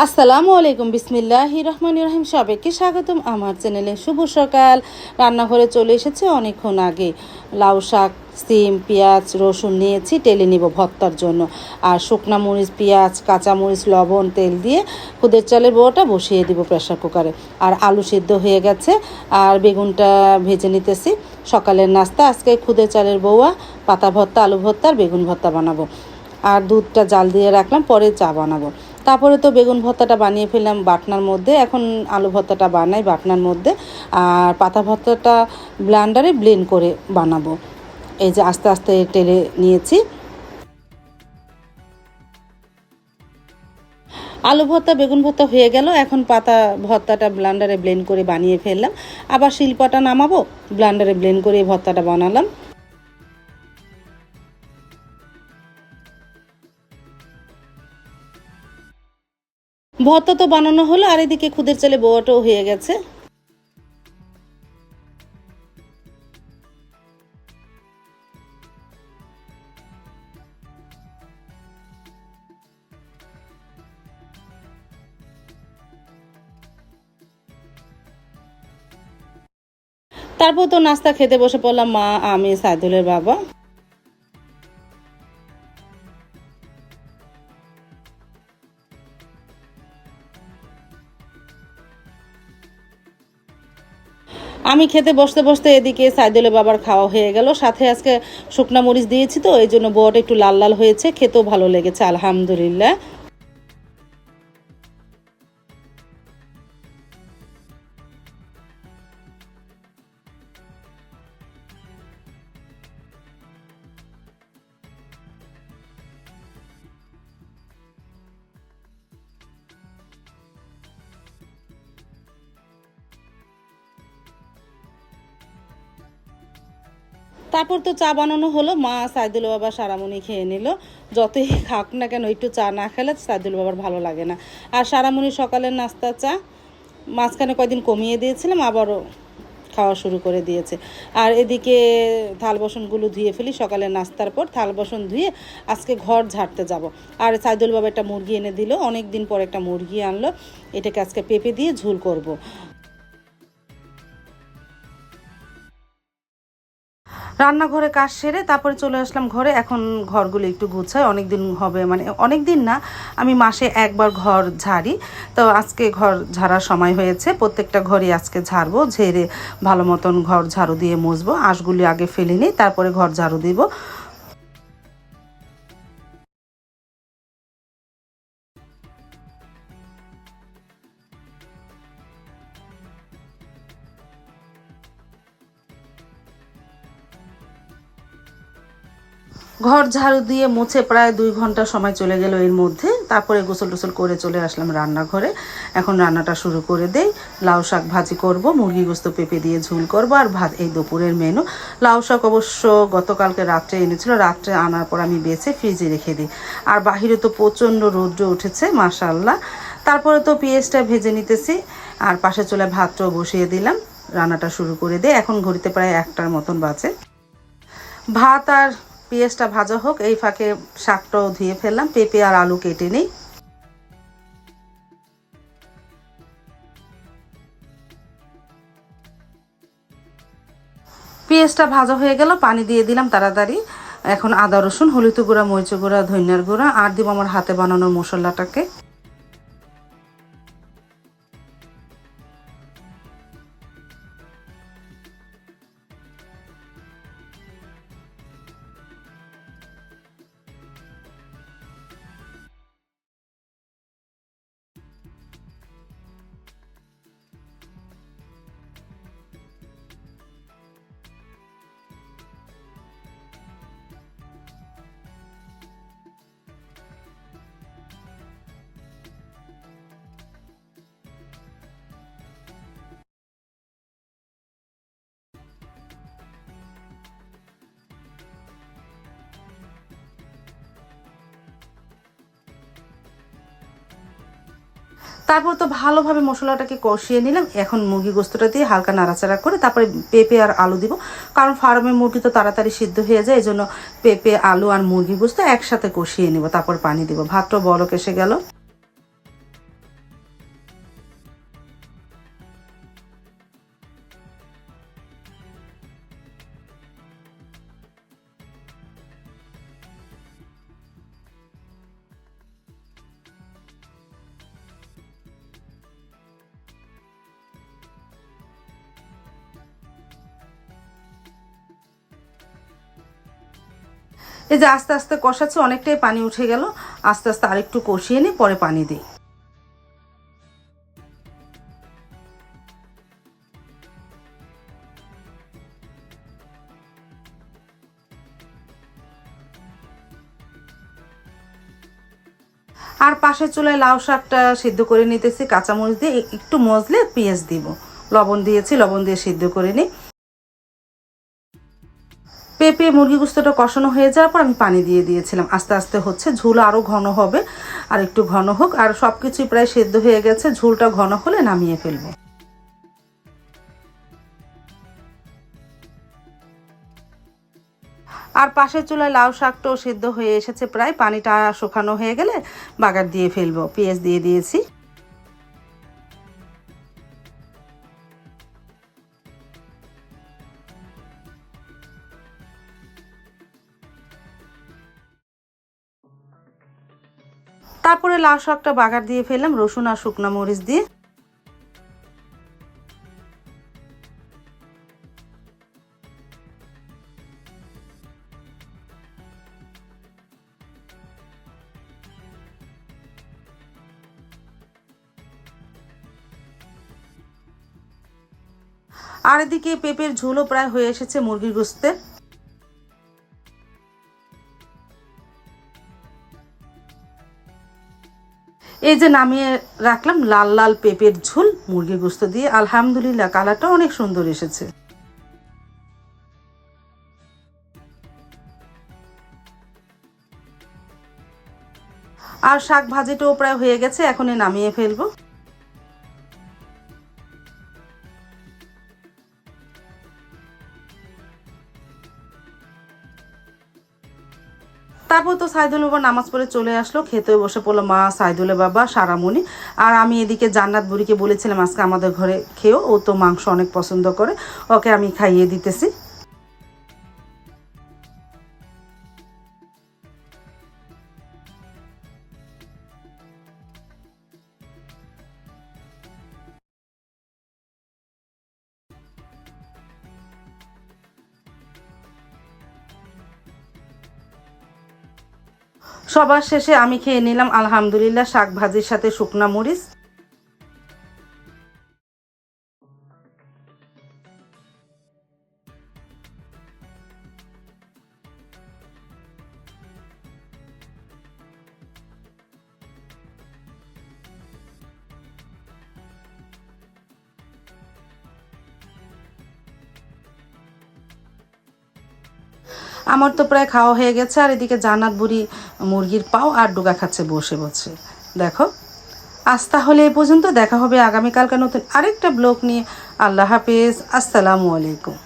আসসালামু আলাইকুম, বিসমিল্লাহ রহমান রহিম। সবাইকে স্বাগতম আমার চ্যানেলে। শুভ সকাল। রান্নাঘরে চলে এসেছে অনেকক্ষণ আগে। লাউ শাক, সিম, পেঁয়াজ, রসুন নিয়েছি, টেলে নিব ভর্তার জন্য। আর শুকনা মরিচ, পেঁয়াজ, কাঁচা মরিচ, লবণ, তেল দিয়ে খুদের চালের বড়াটা বসিয়ে দিব প্রেশার কুকারে। আর আলু সিদ্ধ হয়ে গেছে, আর বেগুনটা ভেজে নিতেছি। সকালের নাস্তা, আজকে খুদের চালের বউয়া পাতা ভর্তা, আলু ভর্তা, আর বেগুন ভর্তা বানাবো। আর দুধটা জাল দিয়ে রাখলাম, পরে চা বানাবো। তারপরে তো বেগুন ভর্তাটা বানিয়ে ফেললাম বাটনার মধ্যে। এখন আলু ভর্তাটা বানাই বাটনার মধ্যে। আর পাতা ভর্তাটা ব্লান্ডারে ব্লেন্ড করে বানাবো। এই যে আস্তে আস্তে টেলে নিয়েছি। আলু ভর্তা, বেগুন ভর্তা হয়ে গেল। এখন পাতা ভর্তাটা ব্লান্ডারে ব্লেন্ড করে বানিয়ে ফেললাম। আবার শিল্পাটা নামাবো, ব্লান্ডারে ব্লেন্ড করে ভর্তাটা বানালাম। ভর্তা তো বানানো হলো, আর এদিকে খুদের চালে বোয়াটাও হয়ে গেছে। তারপর তো নাস্তা খেতে বসে পড়লাম মা, আমি সাইদুলের বাবা। আমি খেতে বসতে বসতে এদিকে সাইদুলে বাবার খাওয়া হয়ে গেল। সাথে আজকে শুকনা মরিচ দিয়েছি তো, এই জন্য বট একটু লাল লাল হয়েছে, খেতেও ভালো লেগেছে, আলহামদুলিল্লাহ। তারপর তো চা বানানো হলো। মা সাইদুল বাবা সারামণি খেয়ে নিল। যতই খাক না কেন, একটু চা না খেলে সাইদুল বাবার ভালো লাগে না। আর সারামণি সকালের নাস্তা, চা মাঝখানে কয়দিন কমিয়ে দিয়েছিলাম, আবারও খাওয়া শুরু করে দিয়েছে। আর এদিকে থাল বাসনগুলো ধুয়ে ফেলি সকালে নাস্তার পর থাল বাসন ধুয়ে আজকে ঘর ঝাড়তে যাব। আর সাইদুল বাবা একটা মুরগি এনে দিল অনেক দিন পর একটা মুরগি আনলো। এটাকে আজকে পেঁপে দিয়ে ঝুল করব। রান্নাঘরে কাজ সেরে তারপরে চলে আসলাম ঘরে। এখন ঘরগুলো একটু গুছাই। অনেক দিন হবে মানে অনেক দিন না, আমি মাসে একবার ঘর ঝাড়ি। তো আজকে ঘর ঝাড়ার সময় হয়েছে। প্রত্যেকটা ঘরই আজকে ঝাড়বো, ঝেড়ে ভালো মতন ঘর ঝাড়ু দিয়ে মুছবো। আঁশগুলি আগে ফেলে নিই, তারপরে ঘর ঝাড়ু দিব। ঘর ঝাড়ু দিয়ে মুছে প্রায় দুই ঘণ্টা সময় চলে গেল এর মধ্যে। তারপরে গোসল টোসল করে চলে আসলাম রান্নাঘরে। এখন রান্নাটা শুরু করে দেই। লাউ শাক ভাজি করব, মুরগি গোস্ত পেঁপে দিয়ে ঝুল করব আর ভাত এই দুপুরের মেনু লাউ শাক অবশ্য গতকালকে রাত্রে এনেছিল। রাত্রে আনার পর আমি বেছে ফ্রিজে রেখে দিই। আর বাহিরে তো প্রচণ্ড রৌদ্র উঠেছে মাশাল্লাহ তারপরে তো পেঁয়াজটা ভেজে নিতেছি। আর পাশে চলে ভাতটাও বসিয়ে দিলাম। রান্নাটা শুরু করে দিই। এখন ঘড়িতে প্রায় একটার মতন বাজে। ভাত আর পেঁয়াজটা ভাজা হোক, এই ফাঁকে শাকটাও ধুয়ে ফেললাম, পেঁপে আর আলু কেটে নিই। পেঁয়াজটা ভাজা হয়ে গেল, পানি দিয়ে দিলাম তাড়াতাড়ি। এখন আদা রসুন, হলুদ গুঁড়া মরিচ গুঁড়া, ধনিয়ার গুঁড়া, আর দিব আমার হাতে বানানো মশলাটাকে। তারপর তো ভালোভাবে মশলাটাকে কষিয়ে নিলাম। এখন মুরগি গোস্তটা দিয়ে হালকা নাড়াচাড়া করে তারপরে পেঁপে আর আলু দিব। কারণ ফার্মের মুরগি তো তাড়াতাড়ি সিদ্ধ হয়ে যায় এই জন্য পেঁপে, আলু আর মুরগি গোস্ত একসাথে কষিয়ে নিব, তারপর পানি দিব। ভাতটা বলক এসে গেল। এই যে আস্তে আস্তে কষাচ্ছে, অনেকটাই পানি উঠে গেল। আস্তে আস্তে আরেকটু কষিয়ে নিই, পরে পানি দিই। আর পাশের চুলায় লাউ শাকটা সিদ্ধ করে নিতেছি, কাঁচামরিচ দিয়ে একটু মজলে পেঁয়াজ দিব। লবণ দিয়েছি, লবণ দিয়ে সিদ্ধ করে নিই। পেঁপে মুরগি গুস্তটা কষানো হয়ে যাওয়ার পর আমি পানি দিয়ে দিয়েছিলাম। আস্তে আস্তে হচ্ছে ঝোল আরও ঘন হবে, আর একটু ঘন হোক, আর সব কিছুই প্রায় সেদ্ধ হয়ে গেছে। ঝোলটা ঘন হলে নামিয়ে ফেলব। আর পাশের চুলায় লাউ শাকটাও সেদ্ধ হয়ে এসেছে প্রায়। পানিটা শুকানো হয়ে গেলে বাগার দিয়ে ফেলব। পেঁয়াজ দিয়ে দিয়েছি। তারপরে লাউ শাকটা বাগার দিয়ে ফেললাম, রসুন আর শুকনো মরিচ দিয়ে। আর এদিকে পেঁপের ঝোলও প্রায় হয়ে এসেছে মুরগির গোস্তে। এই যে নামিয়ে রাখলাম লাল লাল পেঁপের ঝোল মুরগি গোস্ত দিয়ে। আলহামদুলিল্লাহ কালারটা অনেক সুন্দর এসেছে। আর শাক ভাজিটাও প্রায় হয়ে গেছে, এখনই নামিয়ে ফেলব। তারপর তো সাইদুল বাবা নামাজ পড়ে চলে আসলো খেতে বসে পড়ল মা সাইদুলের বাবা সারামণি। আর আমি এদিকে জান্নাত বুড়িকে বলেছিলাম, আজকে আমাদের ঘরে খেয়েও ও তো মাংস অনেক পছন্দ করে, ওকে আমি খাইয়ে দিতেছি। সবার শেষে আমি খেয়ে নিলাম আলহামদুলিল্লাহ শাক ভাজির সাথে শুকনা মরিচ। আমার তো প্রায় খাওয়া হয়ে গেছে, আর এদিকে জান্নাত বুড়ি মুরগির পাও আর ডোগা খাচ্ছে বসে বসে। দেখো, আজ তাহলে এ পর্যন্ত দেখা হবে আগামীকালকার নতুন আরেকটা ব্লগ নিয়ে। আল্লাহ হাফেজ, আসসালামু আলাইকুম।